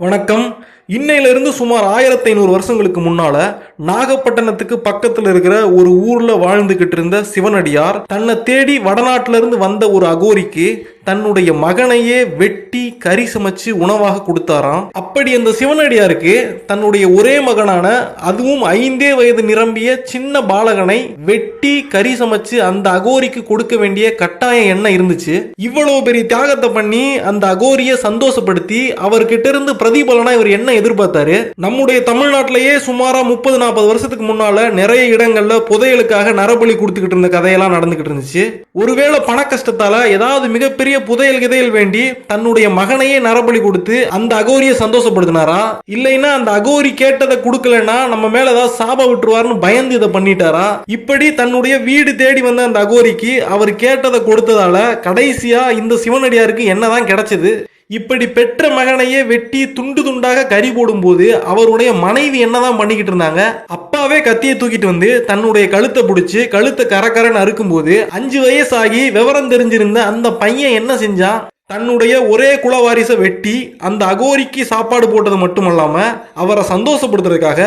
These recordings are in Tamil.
வணக்கம். இன்னையிலிருந்து சுமார் ஆயிரத்தி ஐநூறு வருஷங்களுக்கு முன்னால் நாகப்பட்டினத்துக்கு பக்கத்துல இருக்கிற ஒரு ஊர்ல வாழ்ந்துகிட்டு இருந்த சிவனடியார் தன்னை தேடி வடநாட்டில இருந்து வந்த ஒரு அகோரிக்கு தன்னுடைய மகனையே வெட்டி கறி சமைச்சு உணவாக கொடுத்தாராம். அப்படி அந்த சிவனடியாருக்கு தன்னுடைய ஒரே மகனான அதுவும் ஐந்தே வயது நிரம்பிய சின்ன பாலகனை வெட்டி கறி சமைச்சு அந்த அகோரிக்கு கொடுக்க வேண்டிய கட்டாயம் என்ன இருந்துச்சு? இவ்வளவு பெரிய தியாகத்தை பண்ணி அந்த அகோரியை சந்தோஷப்படுத்தி அவர்கிட்ட இருந்து பிரதிபலனா இவர் என்ன எதிர்பார்த்தாரு? நம்முடைய தமிழ்நாட்டிலேயே சுமாரா முப்பது நாற்பது வருஷத்துக்கு முன்னால நிறைய இடங்கள்ல புதையலுக்காக நரபலி கொடுத்துக்கிட்டு இருந்த கதையெல்லாம் நடந்துகிட்டு இருந்துச்சு. ஒருவேளை பண கஷ்டத்தால ஏதாவது மிகப்பெரிய புதையல் கிதையல் வேண்டி தன்னுடைய மகனையே நரபலி கொடுத்து அந்த அகோரியை சந்தோஷப்படுத்தினாரா? இல்லைன்னா அந்த அகோரி கேட்டதை கொடுக்கலன்னா நம்ம மேல ஏதாவது சாப விட்டுருவாருன்னு பயந்து இதை பண்ணிட்டாரா? இப்படி தன்னுடைய வீடு தேடி வந்த அந்த அகோரிக்கு அவர் கேட்டதை கொடுத்ததால கடைசியா இந்த சிவனடியாருக்கு என்னதான் கிடைச்சது? இப்படி பெற்ற மகனையே வெட்டி துண்டு துண்டாக கறி போடும்போது அவருடைய மனைவி என்னதான் பண்ணிக்கிட்டு இருந்தாங்க? அப்பாவே கத்தியை தூக்கிட்டு வந்து தன்னுடைய கழுத்தை பிடிச்சி கழுத்தை கரகரன்னு அறுக்கும்போது அஞ்சு வயசாகி விவரம் தெரிஞ்சிருந்த அந்த பையன் என்ன செஞ்சான்? தன்னுடைய ஒரே குலவாரிசை வெட்டி அந்த அகோரிக்கு சாப்பாடு போட்டது மட்டுமல்லாமல் அவரை சந்தோஷப்படுத்துறதுக்காக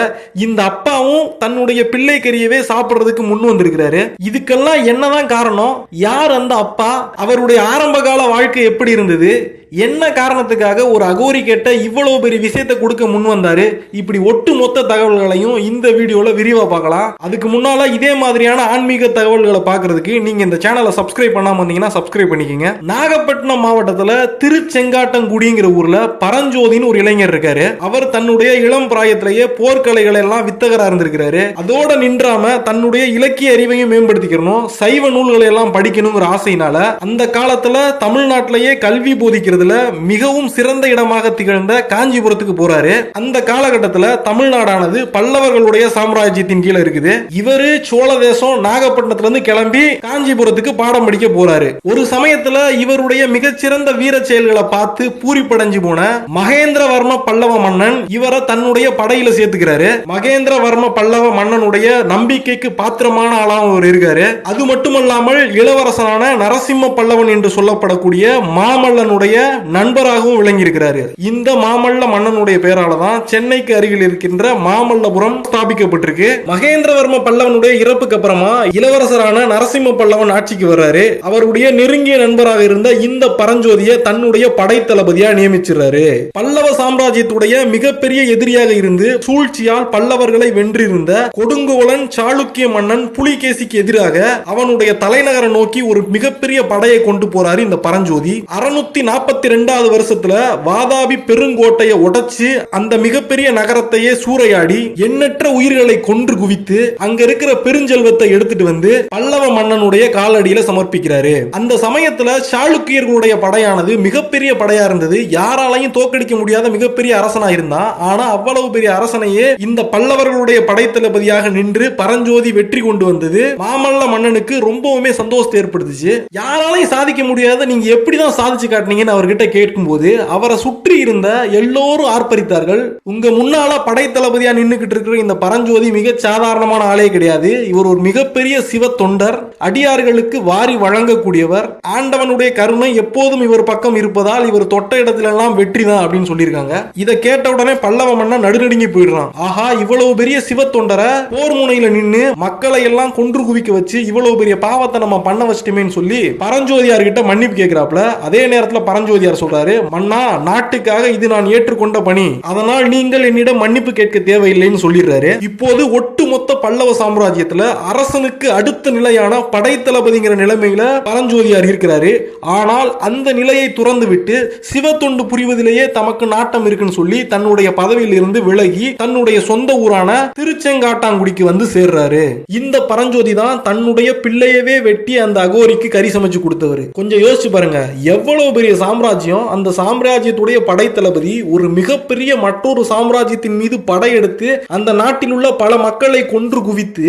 இந்த அப்பாவும் தன்னுடைய பிள்ளை கறியவே சாப்பிட்றதுக்கு முன் வந்திருக்கிறாரு. இதுக்கெல்லாம் என்னதான் காரணம்? யார் அந்த அப்பா? அவருடைய ஆரம்ப கால வாழ்க்கை எப்படி இருந்தது? என்ன காரணத்துக்காக ஒரு அகோரி கேட்ட இவ்வளவு பெரிய விஷயத்தை கொடுக்க முன் வந்தாரு? இப்படி ஒட்டு மொத்த தகவல்களையும் இந்த வீடியோவில் விரிவாக பார்க்கலாம். அதுக்கு முன்னால இதே மாதிரியான ஆன்மீக தகவல்களை பார்க்கறதுக்கு நீங்க இந்த சேனலை சப்ஸ்கிரைப் பண்ணாம வந்தீங்கன்னா சப்ஸ்கிரைப் பண்ணிக்கங்க. நாகப்பட்டினம் மாவட்டம் மாவட்டத்துல திருச்செங்காட்டங்குடிங்கிற ஊர்ல பரஞ்சோதின்னு ஒரு இளைஞர் இருக்காரு. அவர் தன்னுடைய இளம் பிராயத்திலேயே போர்க்கலைகள் எல்லாம் வித்தகரா இருந்திருக்கிறாரு. அதோட நின்றாம தன்னுடைய இலக்கிய அறிவையும் மேம்படுத்திக்கிறணும் சைவ நூல்களை எல்லாம் படிக்கணுங்கிற ஆசையினால அந்த காலத்துல தமிழ்நாட்டிலேயே கல்வி போதிக்கிறதுல மிகவும் சிறந்த இடமாக திகழ்ந்த காஞ்சிபுரத்துக்கு போறாரு. அந்த காலகட்டத்துல தமிழ்நாடானது பல்லவர்களுடைய சாம்ராஜ்யத்தின் கீழே இருக்குது. இவரு சோழ தேசம் நாகப்பட்டினத்துல இருந்து கிளம்பி காஞ்சிபுரத்துக்கு பாடம் படிக்க போறாரு. ஒரு சமயத்துல இவருடைய மிகச்சிறந்த வீர செயல்களை பார்த்து பூரிப்படைஞ்சு போன மகேந்திரவர்ம பல்லவ மன்னன் இவரை தன்னுடைய படையில சேர்த்துக்கிறாரு. மகேந்திரவர்ம பல்லவ மன்னனுடைய நம்பிக்கைக்கு பாத்திரமான ஆளாவும் அவர் இருக்காரு. அது மட்டுமல்லாமல் இளவரசனான நரசிம்ம பல்லவன் என்று சொல்லப்படக்கூடிய மாமல்லனுடைய நண்பராகவும் விளங்கி இருக்கிறாரு இந்த மாமல்ல மன்னனுடைய பெயரால தான் சென்னைக்கு அருகில் இருக்கின்ற மாமல்லபுரம் ஸ்தாபிக்கப்பட்டிருக்கு. மகேந்திரவர்ம பல்லவனுடைய இறப்புக்கு அப்புறமா இளவரசரான நரசிம்ம பல்லவன் ஆட்சிக்கு வர்றாரு. அவருடைய நெருங்கிய நண்பராக இருந்த இந்த பரஞ்சோதியை தன்னுடைய படை தளபதியா நியமிச்சிடுறாரு. பல்லவ சாம்ராஜ்யத்துடைய மிகப்பெரிய எதிரியாக இருந்து சூழ்ச்சியால் பல்லவர்களை வென்றிருந்த கொடுங்கோலன் சாளுக்கிய மன்னன் புலிகேசிக்கு எதிராக அவனுடைய தலைநகரை நோக்கி ஒரு மிகப்பெரிய படையை கொண்டு போறாரு இந்த பரஞ்சோதி. அறுநூத்தி நாற்பத்தி ரெண்டாவது வருஷத்துல வாதாபி பெருங்கோட்டையை உடைச்சு அந்த மிகப்பெரிய நகரத்தையே சூறையாடி எண்ணற்ற உயிர்களை கொன்று குவித்து அங்க இருக்கிற பெருஞ்செல்வத்தை எடுத்துட்டு வந்து பல்லவ மன்னனுடைய காலடியில சமர்ப்பிக்கிறாரு. அந்த சமயத்துல சாளுக்கியர்களுடைய படை படையானது மிகப்பெரிய படையா இருந்தது. யாராலையும் தோக்கடிக்க முடியாத மிகப்பெரிய அரசனா இருந்தான். ஆனா அவ்வளவு பெரிய அரசனையே இந்த பல்லவர்களுடைய படைத்தளபதியாக நின்று பரஞ்சோதி வெற்றி கொண்டு வந்தது. மாமல்ல மன்னனுக்கு ரொம்பவுமே சந்தோஷத்தை ஏற்படுத்துச்சு. யாராலையும் சாதிக்க முடியாத நீங்க எப்படிதான் சாதிச்சு காட்டினீங்கன்னு அவர்கிட்ட கேட்கும்போது அவரை சுற்றி இருந்த எல்லோரும் ஆர்ப்பரித்தார்கள். உங்க முன்னால படைத்தளபதியா நின்றுகிட்டு இருக்கிற இந்த பரஞ்சோதி மிக சாதாரணமான ஆளே கிடையாது. இவர் ஒரு மிகப்பெரிய சிவ தொண்டர் அடியார்களுக்கு வாரி வழங்கக்கூடியவர். ஆண்டவனுடைய கருணை எப்போதும் இவர் பக்கம் இருப்பதால் இவர் தொட்ட இடத்துல எல்லாம் வெற்றி தான் அப்படின்னு சொல்லியிருக்காங்க. இதை கேட்ட உடனே பல்லவ மன்னன் நடுநடுங்கி போயிடுறான். ஆஹா இவ்வளவு பெரிய சிவ தொண்டரை போர் முனையில நின்று மக்களை எல்லாம் கொன்று குவிக்க வச்சு இவ்வளவு பெரிய பாவத்தை நம்ம பண்ண வச்சிட்டுமேன்னு சொல்லி பரஞ்சோதியார் கிட்ட மன்னிப்பு கேட்கிறாப்ல அதே நேரத்துல பரஞ்சோதியார் சொல்றாரு மன்னா நாட்டுக்காக இது நான் ஏற்றுக்கொண்ட பணி. அதனால் நீங்கள் என்னிடம் மன்னிப்பு கேட்க தேவையில்லைன்னு சொல்லிடுறாரு. இப்போது ஒட்டுமொத்த பல்லவ சாம்ராஜ்யத்துல அரசனுக்கு அடுத்த நிலையான படைத்தளபதிங்கிற நிலைமையில பரஞ்சோதியார் இருக்கிறாரு. ஆனால் அந்த நிலையை துறந்துவிட்டு சிவ தொண்டு புரிவதிலேயே தமக்கு நாட்டம் இருக்குன்னு சொல்லி தன்னுடைய பதவியில் இருந்து விலகி தன்னுடைய சொந்த ஊரான திருச்செங்காட்டாங்குடிக்கு வந்து சேர்றாரு. இந்த பரஞ்சோதி தான் தன்னுடைய பிள்ளையவே வெட்டி அந்த அகோரிக்கு கறி சமைச்சு கொடுத்தவர். கொஞ்சம் யோசிச்சு பாருங்க எவ்வளவு பெரிய சாம்ராஜ்யம் அந்த சாம்ராஜ்யத்துடைய படைத்தளபதி ஒரு மிகப்பெரிய மற்றொரு சாம்ராஜ்யத்தின் மீது படையெடுத்து அந்த நாட்டில் உள்ள பல மக்களை கொன்று குவித்து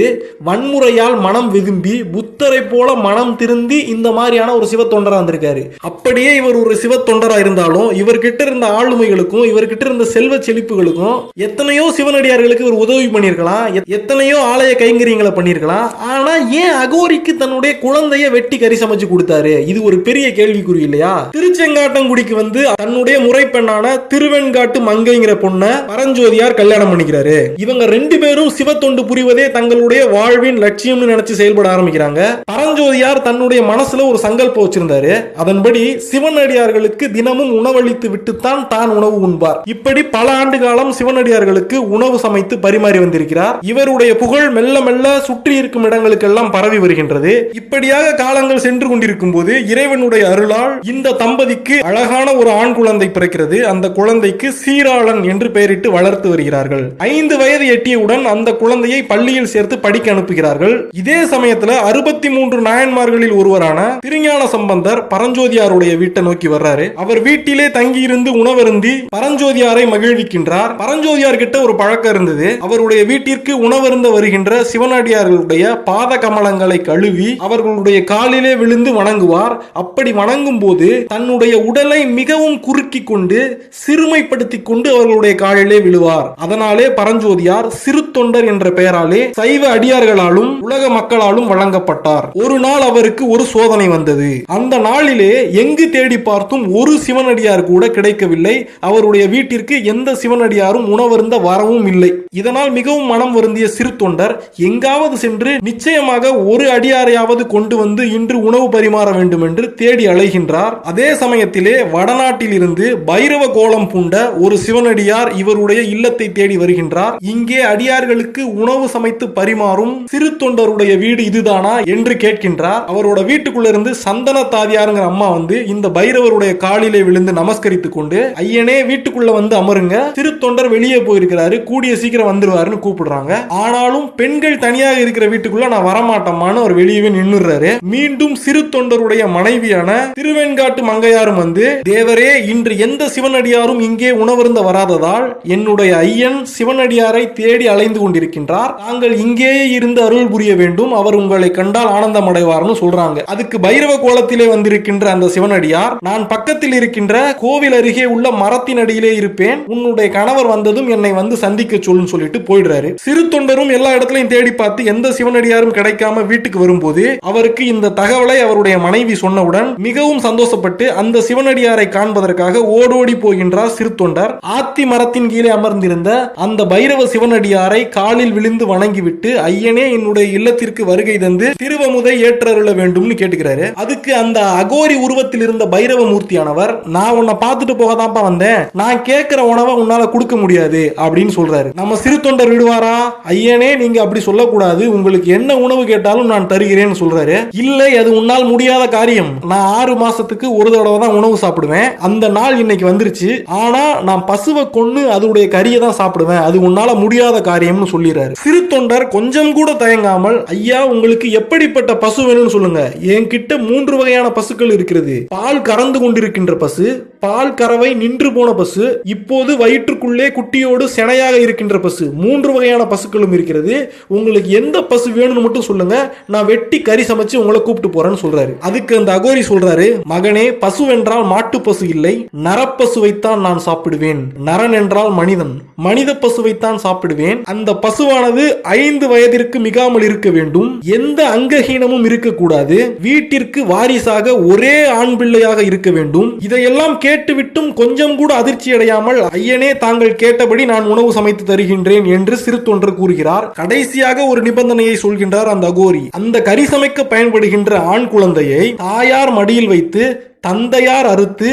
வன்முறையால் மனம் வெதும்பி புத்தரை போல மனம் திருந்தி இந்த மாதிரியான ஒரு சிவ தொண்டரா வந்திருக்காரு. அப்படி அப்படியே இவர் ஒரு சிவ தொண்டரா இருந்தாலும் இவர்கிட்ட இருந்த ஆளுமைகளுக்கும் இவர்கிட்ட இருந்த செல்வ செழிப்புகளுக்கும் எத்தனையோ சிவனடியார்களுக்கு இவர் உதவி பண்ணியிருக்கலாம் எத்தனையோ ஆலய கைங்கரியங்களை பண்ணியிருக்கலாம். ஆனா ஏன் அகோரிக்கு தன்னுடைய குழந்தைய வெட்டி கறி சமைச்சு கொடுத்தாரு? இது ஒரு பெரிய கேள்விக்குறி இல்லையா? திருச்செங்காட்டங்குடிக்கு வந்து தன்னுடைய முறைப்பெண்ணான திருவெண்காட்டு மங்கைங்கிற பொண்ணை பரஞ்சோதியார் கல்யாணம் பண்ணிக்கிறாரு. இவங்க ரெண்டு பேரும் சிவ தொண்டு புரிவதே தங்களுடைய வாழ்வின் லட்சியம்னு நினைச்சு செயல்பட ஆரம்பிக்கிறாங்க. பரஞ்சோதியார் தன்னுடைய மனசுல ஒரு சங்கல்பம் வச்சிருந்தாரு. அதன்படி சிவனடியார்களுக்கு தினமும் உணவளித்து விட்டுத்தான் தான் உணவு உண்பார். இப்படி பல ஆண்டு காலம் சிவனடியார்களுக்கு உணவு சமைத்து பரிமாறி வந்திருக்கிறார். இவருடைய புகழ் மெல்ல மெல்ல சுற்றி இருக்கும் இடங்களுக்கெல்லாம் பரவி வருகின்றது. இப்படியாக காலங்கள் சென்று கொண்டிருக்கும் போது இறைவனுடைய அருளால் இந்த தம்பதிக்கு அழகான ஒரு ஆண் குழந்தை பிறக்கிறது. அந்த குழந்தைக்கு சீராளன் என்று பெயரிட்டு வளர்த்து வருகிறார்கள். ஐந்து வயது எட்டியவுடன் அந்த குழந்தையை பள்ளியில் சேர்த்து படிக்க அனுப்புகிறார்கள். இதே சமயத்துல அறுபத்தி மூன்று நாயன்மார்களில் ஒருவரான திருஞான சம்பந்தர் பரஞ்சோதியாருடைய வீட்டை நோக்கி வர்றாரு. அவர் வீட்டிலே தங்கி இருந்து உணவருந்தி பரஞ்சோதியாரை மகிழ்விக்கின்றார். பரஞ்சோதியார் கிட்ட ஒரு பழக்கம் இருந்தது. அவருடைய வீட்டிற்கு உணவருந்த வருகின்ற சிவனடியார்களுடைய பாத கமலங்களை கழுவி அவர்களுடைய காலிலே விழுந்து வணங்குவார். அப்படி வணங்கும் போது தன்னுடைய உடலை மிகவும் குறுக்கி கொண்டு சிறுமைப்படுத்தி கொண்டு அவர்களுடைய காலிலே விழுவார். அதனாலே பரஞ்சோதியார் சிறு தொண்டர் என்ற பெயராலே சைவ அடியார்களாலும் உலக மக்களாலும் வழங்கப்பட்டார். ஒரு நாள் அவருக்கு ஒரு சோதனை வந்தது. அந்த நாளிலே எங்கு தேடி பார்த்தும் ஒரு சிவனடியார் கூட கிடைக்கவில்லை. அவருடைய வீட்டிற்கு எந்த சிவனடியாரும் உணவருந்த வரவும் இல்லை. இதனால் மிகவும் மனம் வருந்திய சிறு தொண்டர் எங்காவது சென்று நிச்சயமாக ஒரு அடியாரையாவது கொண்டு வந்து இன்று உணவு பரிமாற வேண்டும் என்று தேடி அலைகின்றார். அதே சமயத்திலே வடநாட்டில் இருந்து பைரவ கோலம் பூண்ட ஒரு சிவனடியார் இவருடைய இல்லத்தை தேடி வருகின்றார். இங்கே அடியார்களுக்கு உணவு சமைத்து பரிமாறும் சிறு தொண்டருடைய வீடு இதுதானா? என்று கேட்கின்றார். அவரோட வீட்டுக்குள்ள இருந்து சந்தன தாதியாருங்கிற அம்மா வந்து இந்த பைரவருடைய காலிலே விழுந்து நமஸ்கரித்துக் கொண்டு ஐயனே வீட்டுக்குள்ள வந்து அமருங்க. சிறு தொண்டர் வெளியே போயிருக்கிறாரு. கூடிய சீக்கிரம் வந்துருவாருன்னு கூப்பிடுறாங்க. ஆனாலும் பெண்கள் தனியாக இருக்கிற வீட்டுக்குள்ள நான் வரமாட்டோமான்னு அவர் வெளியவே நின்னுறாரு மீண்டும் சிறு தொண்டருடைய மனைவியான திருவெண்காட்டு மங்கையாரும் வந்து தேவரே இன்று எந்த சிவனடியாரும் இங்கே உணவருந்த வராததால் என்னுடைய ஐயன் சிவனடியாரை தேடி அலைந்து கொண்டிருக்கின்றார். தாங்கள் இங்கேயே இருந்து அருள் புரிய வேண்டும். அவர் உங்களை கண்டால் ஆனந்தம் அடைவார்னு சொல்றாங்க. அதுக்கு பைரவ கோலத்திலே வந்திருக்கின்ற அந்த சிவனடி சிவனடியார் நான் பக்கத்தில் இருக்கின்ற கோவில் அருகே உள்ள மரத்தின் அடியிலே இருப்பேன். உன்னுடைய கணவர் வந்ததும் என்னை வந்து சந்திக்க சொல்லுன்னு சொல்லிட்டு போயிடுறாரு. சிறு தொண்டரும் எல்லா இடத்துலையும் தேடி பார்த்து எந்த சிவனடியாரும் கிடைக்காம வீட்டுக்கு வரும்போது அவருக்கு இந்த தகவலை அவருடைய மனைவி சொன்னவுடன் மிகவும் சந்தோஷப்பட்டு அந்த சிவனடியாரை காண்பதற்காக ஓடோடி போகின்றார் சிறு தொண்டர். ஆத்தி மரத்தின் கீழே அமர்ந்திருந்த அந்த பைரவ சிவனடியாரை காலில் விழுந்து வணங்கிவிட்டு ஐயனே என்னுடைய இல்லத்திற்கு வருகை தந்து திருவமுதை ஏற்றருள வேண்டும்னு கேட்டுக்கிறாரு. அதுக்கு அந்த அகோரி உருவத்தில் இருந்த பைரவ மூர்த்தியானவர் நான் உன்னை பார்த்துட்டு போக தான்ப்பா வந்தேன். நான் கேட்கிற உணவை உன்னால கொடுக்க முடியாது அப்படின்னு சொல்றாரு. நம்ம சிறு தொண்டர் விடுவாரா? ஐயனே நீங்க அப்படி சொல்லக்கூடாது. உங்களுக்கு என்ன உணவு கேட்டாலும் நான் தருகிறேன்னு சொல்றாரு. இல்லை அது உன்னால் முடியாத காரியம். நான் ஆறு மாசத்துக்கு ஒரு தடவை தான் உணவு சாப்பிடுவேன். அந்த நாள் இன்னைக்கு வந்துருச்சு. ஆனா நான் பசுவை கொண்டு அதோடைய கறியை தான் சாப்பிடுவேன். அது உன்னால முடியாத காரியம்னு சொல்லிடுறாரு. சிறு தொண்டர் கொஞ்சம் கூட தயங்காமல் ஐயா உங்களுக்கு எப்படிப்பட்ட பசு வேணும்னு சொல்லுங்க. என்கிட்ட மூன்று வகையான பசுக்கள் இருக்கிறது. பால் கறந்து கொண்டிருக்கின்ற பசு பால் கறவை நின்று போன பசு இப்போது வயிற்றுக்குள்ளே குட்டியோடு செனையாக இருக்கின்ற பசு மூன்று வகையான பசுக்களும் இருக்கிறது. உங்களுக்கு எந்த பசு வேணும்னு மட்டும் சொல்லுங்க. நான் வெட்டி கறி சமைச்சு உங்களை கூப்பிட்டு போறேன்னு சொல்றாரு. அதுக்கு அந்த அகோரி சொல்றாரு மகனே பசு என்றால் மாட்டு பசு இல்லை. நரப்பசுவைத்தான் நான் சாப்பிடுவேன். நரன் என்றால் மனிதன். மனித பசுவைத்தான் சாப்பிடுவேன். அந்த பசுவானது ஐந்து வயதிற்கு மிகாமல் இருக்க வேண்டும். எந்த அங்கஹீனமும் இருக்கக்கூடாது. வீட்டிற்கு வாரிசாக ஒரே ஆண் பிள்ளையாக இருக்க வேண்டும். இதையெல்லாம் கேட்டுவிட்டும் கொஞ்சம் கூட அதிர்ச்சி அடையாமல் ஐயனே தாங்கள் கேட்டபடி நான் உணவு சமைத்து தருகின்றேன் என்று சிறு தொன்று கூறுகிறார். கடைசியாக ஒரு நிபந்தனையை சொல்கின்றார் அந்த அகோரி. அந்த கறி சமைக்க பயன்படுகின்ற ஆண் குழந்தையை தாயார் மடியில் வைத்து தந்தையார் அறுத்து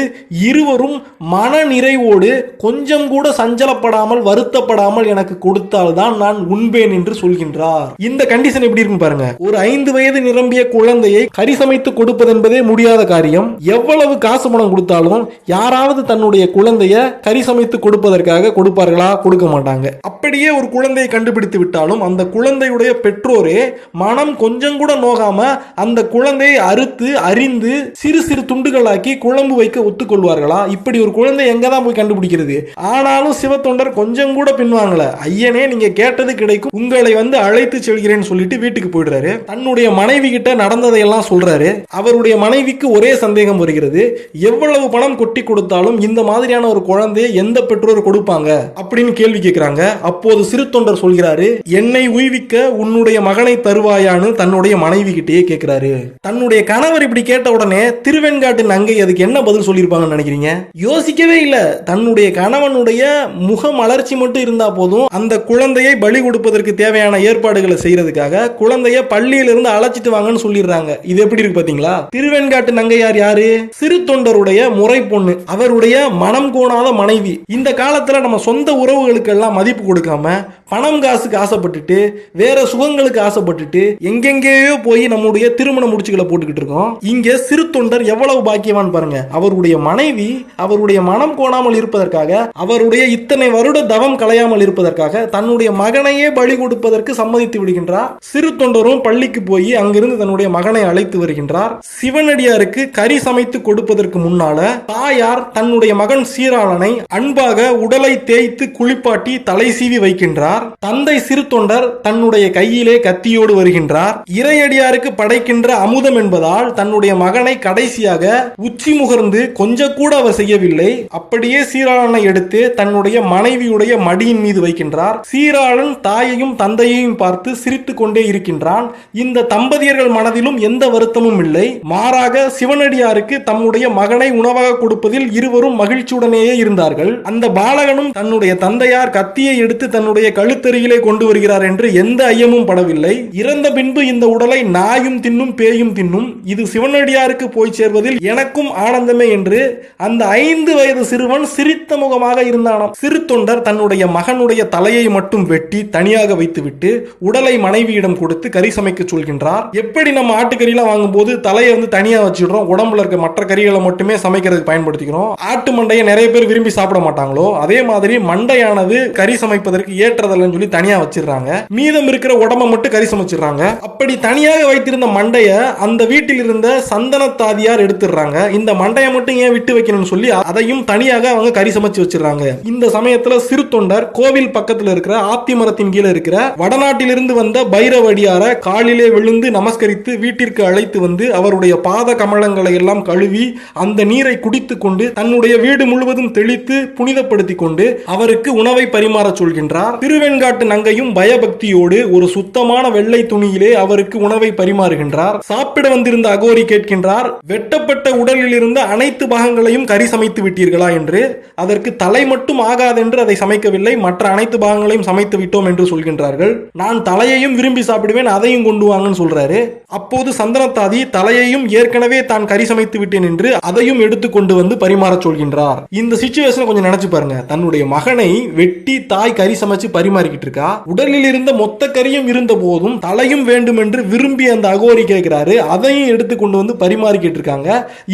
இருவரும் மன நிறைவோடு கொஞ்சம் கூட சஞ்சலப்படாமல் வருத்தப்படாமல் எனக்கு கொடுத்தால்தான் நான் உண்பேன் என்று சொல்கின்றார். இந்த கண்டிஷன் எப்படி இருக்கும் பாருங்க. ஒரு ஐந்து வயது நிரம்பிய குழந்தையை கறி சமைத்து கொடுப்பது என்பதே முடியாத காரியம். எவ்வளவு காசு பணம் கொடுத்தாலும் யாராவது தன்னுடைய குழந்தைய கறி சமைத்து கொடுப்பதற்காக கொடுப்பார்களா? கொடுக்க மாட்டாங்க. அப்படியே ஒரு குழந்தையை கண்டுபிடித்து விட்டாலும் அந்த குழந்தையுடைய பெற்றோரே மனம் கொஞ்சம் கூட நோகாம அந்த குழந்தையை அறுத்து அறிந்து சிறு சிறு துண்டுகள் துண்டுகளாக்கி குழம்பு வைக்க ஒத்துக்கொள்வார்களா? இப்படி ஒரு குழந்தை எங்க தான் போய் கண்டுபிடிக்கிறது? ஆனாலும் சிவத்தொண்டர் கொஞ்சம் கூட பின்வாங்கல. ஐயனே நீங்க கேட்டது கிடைக்கும். உங்களை வந்து அழைத்து செல்கிறேன்னு சொல்லிட்டு வீட்டுக்கு போயிடுறாரு. தன்னுடைய மனைவி கிட்ட நடந்ததையெல்லாம் சொல்றாரு. அவருடைய மனைவிக்கு ஒரே சந்தேகம் வருகிறது. எவ்வளவு பணம் கொட்டி கொடுத்தாலும் இந்த மாதிரியான ஒரு குழந்தையை எந்த பெற்றோர் கொடுப்பாங்க? அப்படின்னு கேள்வி கேட்கிறாங்க அப்போது சிறு தொண்டர் சொல்கிறாரு என்னை உய்விக்க உன்னுடைய மகனை தருவாயான்னு தன்னுடைய மனைவி கிட்டேயே கேட்கிறாரு தன்னுடைய கணவர் இப்படி கேட்ட உடனே திருவெண்காட்டின் நங்கை அதுக்கு என்ன பதில் சொல்லியிருப்பாங்கன்னு நினைக்கிறீங்க? யோசிக்கவே இல்லை. தன்னுடைய கணவனுடைய முக மலர்ச்சி மட்டும் இருந்தா போதும். அந்த குழந்தையை பலி கொடுப்பதற்கு தேவையான ஏற்பாடுகளை செய்யறதுக்காக குழந்தைய பள்ளியிலிருந்து அழைச்சிட்டு வாங்கன்னு சொல்லிடுறாங்க. இது எப்படி இருக்கு பாத்தீங்களா? திருவெண்காட்டு நங்கையார் யாரு? சிறு தொண்டருடைய முறை பொண்ணு. அவருடைய மனம் கோணாத மனைவி. இந்த காலத்துல நம்ம சொந்த உறவுகளுக்கெல்லாம் மதிப்பு கொடுக்காம பணம் காசுக்கு ஆசைப்பட்டுட்டு வேற சுகங்களுக்கு ஆசைப்பட்டுட்டு எங்கெங்கேயோ போய் நம்முடைய திருமண முடிச்சுகளை போட்டுக்கிட்டு இருக்கோம். இங்க சிறு தொண்டர் எவ்வளவு பாக்கியவான் பாருங்க. அவருடைய மனைவி அவருடைய மனம் கோணாமல் இருப்பதற்காக அவருடைய இத்தனை வருட தவம் கலையாமல் இருப்பதற்காக தன்னுடைய மகனையே பலி கொடுப்பதற்கு சம்மதித்து விடுகின்றார். சிறு தொண்டரும் பள்ளிக்கு போய் அங்கிருந்து தன்னுடைய மகனை அழைத்து வருகின்றார். சிவனடியாருக்கு கறி சமைத்து கொடுப்பதற்கு முன்னால தாயார் தன்னுடைய மகன் சீராளனை அன்பாக உடலை தேய்த்து குளிப்பாட்டி தலை சீவி வைக்கின்றார். தந்தை சிறு தொண்டர் தன்னுடைய கையிலே கத்தியோடு வருகின்றார். இறையடியாருக்கு படைக்கின்ற அமுதம் என்பதால் தன்னுடைய மகனை கடைசியாக உச்சி முகர்ந்து கொஞ்சம் கூட அவர் செய்யவில்லை. அப்படியே சீராளனை எடுத்து தன்னுடைய மனைவியுடைய மடியின் மீது வைக்கின்றார். சீராளன் தாயையும் தந்தையையும் பார்த்து சிரித்துக் கொண்டே இருக்கின்றான். இந்த தம்பதியர்கள் மனதிலும் எந்த வருத்தமும் இல்லை. மாறாக சிவனடியாருக்கு தம்முடைய மகனை உணவாக கொடுப்பதில் இருவரும் மகிழ்ச்சியுடனேயே இருந்தார்கள். அந்த பாலகனும் தன்னுடைய தந்தையார் கத்தியை எடுத்து தன்னுடைய கழுத்தருகிலே கொண்டு வருகிறார் என்று எந்த ஐயமும் படவில்லை. இறந்த பின்பு இந்த உடலை நாயும் தின்னும் பேயும் தின்னும் இது சிவனடியாருக்கு போய் சேர்வதில் எனக்கும் ஆனந்தமே என்று அந்த ஐந்து வயது சிறுவன் சிரித்த முகமாக இருந்தானாம். சிறு தொண்டர் தன்னுடைய மகனுடைய தலையை மட்டும் வெட்டி தனியாக வைத்துவிட்டு உடலை மனைவியிடம் கொடுத்து கறி சமைக்க சொல்கின்றார். எப்படி நம்ம ஆட்டுக்கறியெல்லாம் வாங்கும் போது தலையை வந்து தனியா வச்சிடுறோம் உடம்புல இருக்க மற்ற கறிகளை மட்டுமே சமைக்கிறதுக்கு பயன்படுத்திக்கிறோம். ஆட்டு மண்டையை நிறைய பேர் விரும்பி சாப்பிட மாட்டாங்களோ? அதே மாதிரி மண்டையானது கறி சமைப்பதற்கு ஏற்றதல்ல. ஏற்றதல்லன்னு சொல்லி தனியா வச்சிடுறாங்க. மீதம் இருக்கிற உடம்ப மட்டும் கறி சமைச்சிடுறாங்க. அப்படி தனியாக வைத்திருந்த மண்டைய அந்த வீட்டில் இருந்த சந்தனத்தாதியார் எடுத்துடுறாங்க. இந்த மண்டையை மட்டும் ஏன் விட்டு வைக்கணும்னு சொல்லி அதையும் தனியாக அவங்க கறி சமைச்சு வச்சிடுறாங்க. இந்த சமயத்துல சிறு தொண்டர் கோவில் பக்கத்துல இருக்கிற ஆத்தி மரத்தின் கீழே இருக்கிற வடநாட்டிலிருந்து வந்த பைரவடியார காலிலே விழுந்து நமஸ்கரித்து வீட்டிற்கு அழைத்து வந்து அவருடைய பாத கமலங்களை எல்லாம் கழுவி அந்த நீரை குடித்து கொண்டு தன்னுடைய வீடு முழுவதும் தெளித்து புனிதப்படுத்தி கொண்டு அவருக்கு உணவை பரிமாற சொல்கின்றார். திருவெண்காட்டு நங்கையும் பயபக்தியோடு ஒரு சுத்தமான வெள்ளை துணியிலே அவருக்கு உணவை பரிமாறுகின்றார். சாப்பிட வந்திருந்த அகோரி கேட்கின்றார் வெட்டப்பட்ட உடலில் இருந்த அனைத்து பாகங்களையும் கறி சமைத்து விட்டீர்களா? என்று. அதற்கு தலை மட்டும் ஆகாதென்று அதை சமைக்கவில்லை மற்ற அனைத்து பாகங்களையும் சமைத்து விட்டோம் என்று சொல்கின்றார்கள். நான் தலையையும் விரும்பி சாப்பிடுவேன் அதையும் கொண்டு வாங்கன்னு சொல்றாரு. அப்போது சந்தனத்தாதி தலையையும் ஏற்கனவே தான் கறி சமைத்து விட்டேன் என்று அதையும் எடுத்து கொண்டு வந்து பரிமாறச் சொல்கின்றார். இந்த சுச்சுவேஷன் கொஞ்சம் நினைச்சு பாருங்க. தன்னுடைய மகனை வெட்டி தாய் கறி சமைச்சு பரிமாறிக்கிட்டு இருக்கா உடலில் இருந்த மொத்த கறியும் இருந்த போதும் தலையும் வேண்டும் என்று விரும்பி அந்த அகோரி கேட்கிறாரு. அதையும் எடுத்து கொண்டு வந்து பரிமாறிக்கிட்டு இருக்காங்க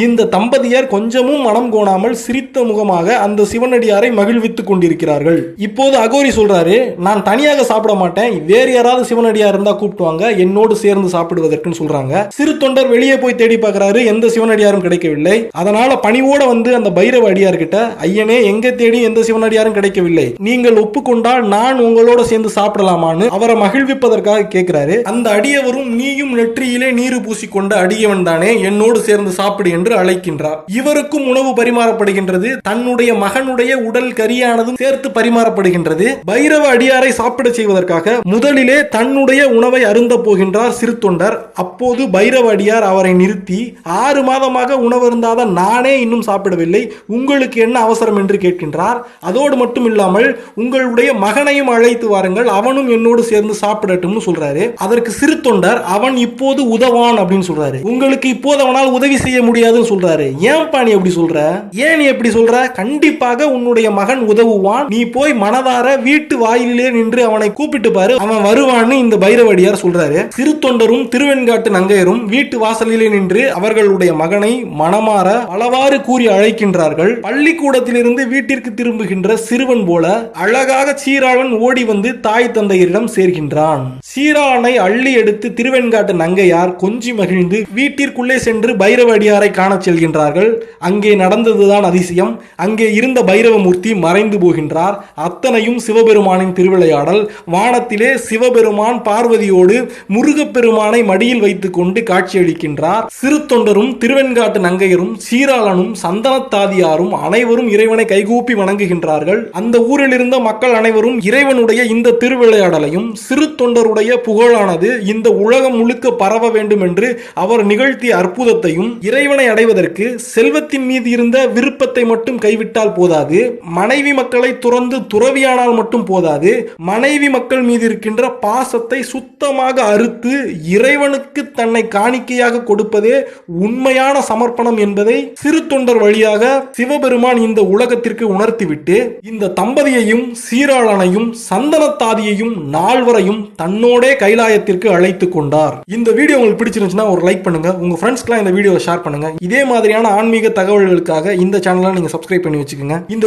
இந்த தம்பதியர் கொஞ்சமும் மனம் கோணாமல் சிரித்த முகமாக அந்த சிவனடியாரை மகிழ்வித்துக் கொண்டிருக்கிறார்கள். இப்போது அகோரி சொல்றாரு நான் தனியாக சாப்பிட மாட்டேன். வேறு யாராவது சிவனடியார் இருந்தா கூப்பிட்டுவாங்க என்னோடு சேர்ந்து சாப்பிடுவதற்குன்னு சொல்றாங்க. சிறு தொண்டர் வெளியே போய் தேடி பார்க்கிறாரு. எந்த சிவனடியாரும் கிடைக்கவில்லை. அதனால பணிவோட வந்து அந்த பைரவ அடியார் கிட்ட ஐயனே எங்க தேடி எந்த சிவனடியாரும் கிடைக்கவில்லை. நீங்கள் ஒப்புக்கொண்டால் நான் உங்களோட சேர்ந்து சாப்பிடலாமான்னு அவரை மகிழ்விப்பதற்காக கேட்கிறாரு அந்த அடியவரும் நீயும் நெற்றியிலே நீரு பூசிக்கொண்ட அடியவன் தானே என்னோடு சேர்ந்து சாப்பிடு என்று அழைக்கின்றார். இவருக்கும் உணவு பரிமாறப்படுகின்றது தன்னுடைய மகனுடைய உடல் கரியானதும் சேர்த்து பரிமாறப்படுகின்றது. பைரவ அடியாரை சாப்பிட செய்வதற்காக முதலிலே தன்னுடைய உணவை அருந்த போகின்றார் சிறு தொண்டர் அப்போது பைரவ அடியார் அவரை நிறுத்தி ஆறு மாதமாக உணவருந்தாத நானே இன்னும் சாப்பிடவில்லை உங்களுக்கு என்ன அவசரம் என்று கேட்கின்றார். அதோடு மட்டும் இல்லாமல் உங்களுடைய மகனையும் அழைத்து வாருங்கள். அவனும் என்னோடு சேர்ந்து சாப்பிடட்டும்னு சொல்றாரு. அதற்கு சிறு தொண்டர் அவன் இப்போது உதவான் அப்படின்னு சொல்றாரு. உங்களுக்கு இப்போது அவனால் உதவி செய்ய முடியாதுன்னு சொல்றாரு. ஏன்பா நீ எப்படி சொல்ற? ஏன் நீ எப்படி சொல்ற? கண்டிப்பாக உன்னுடைய மகன் உதவுவான். நீ போய் மனதார வீட்டு வாயிலே நின்று அவனை கூப்பிட்டு பாரு. அவன் வருவான்னு இந்த பைரவடியார் சொல்றாரு. சிறு தொண்டரும் திருவெண்காட்டு நங்கையரும் வீட்டு வாசலிலே நின்று அவர்களுடைய மகனை மனமாற பலவாறு கூறி அழைக்கின்றார்கள். பள்ளிக்கூடத்திலிருந்து வீட்டிற்கு திரும்புகின்ற சிறுவன் போல அழகாக சீராளன் ஓடி வந்து தாய் தந்தையரிடம் சேர்கின்றான். சீரானை அள்ளி எடுத்து திருவெண்காட்டு நங்கையார் கொஞ்சி மகிழ்ந்து வீட்டிற்குள்ளே சென்று பைரவ அடியாரை காணச் செல்கின்றார்கள். அங்கே நடந்ததுதான் அதிசயம். அங்கே இருந்த பைரவமூர்த்தி மறைந்து போகின்றார். அத்தனையும் சிவபெருமானின் திருவிளையாடல். வானத்திலே சிவபெருமான் பார்வதியோடு முருகப்பெருமானை மடியில் வைத்துக் கொண்டு காட்சியளிக்கின்றார். சிறு தொண்டரும் திருவெண்காட்டு நங்கையரும் சீராளனும் சந்தனத்தாதியாரும் அனைவரும் இறைவனை கைகூப்பி வணங்குகின்றார்கள். அந்த ஊரில் இருந்த மக்கள் அனைவரும் இறைவன் இறைவனுடைய இந்த திருவிளையாடலையும் சிறு தொண்டருடைய புகழானது இந்த உலகம் முழுக்க பரவ வேண்டும் என்று அவர் நிகழ்த்திய அற்புதத்தையும் இறைவனை அடைவதற்கு செல்வத்தின் மீது இருந்த விருப்பத்தை மட்டும் கைவிட்டால் போதாது மனைவி மக்களை துறந்து துறவியானால் மட்டும் போதாது மனைவி மக்கள் மீது இருக்கின்ற பாசத்தை சுத்தமாக அறுத்து இறைவனுக்கு தன்னை காணிக்கையாக கொடுப்பதே உண்மையான சமர்ப்பணம் என்பதை சிறு தொண்டர் வழியாக சிவபெருமான் இந்த உலகத்திற்கு உணர்த்திவிட்டு இந்த தம்பதியையும் சீராளனையும் சந்தனத்தாதியையும் நால்வரையும் தன்னோடே கைலாயத்திற்கு அழைத்து கொண்டார். இந்த வீடியோ உங்களுக்கு பிடிச்சிருந்துச்சுன்னா ஒரு லைக் பண்ணுங்க. உங்க ஃப்ரெண்ட்ஸ்க்குலாம் இந்த வீடியோவை ஷேர் பண்ணுங்க. இதே மாதிரியான ஆன்மீக தகவல்களுக்காக இந்த சேனலை நீங்க சப்ஸ்கிரைப் பண்ணி வச்சுக்கோங்க. இந்த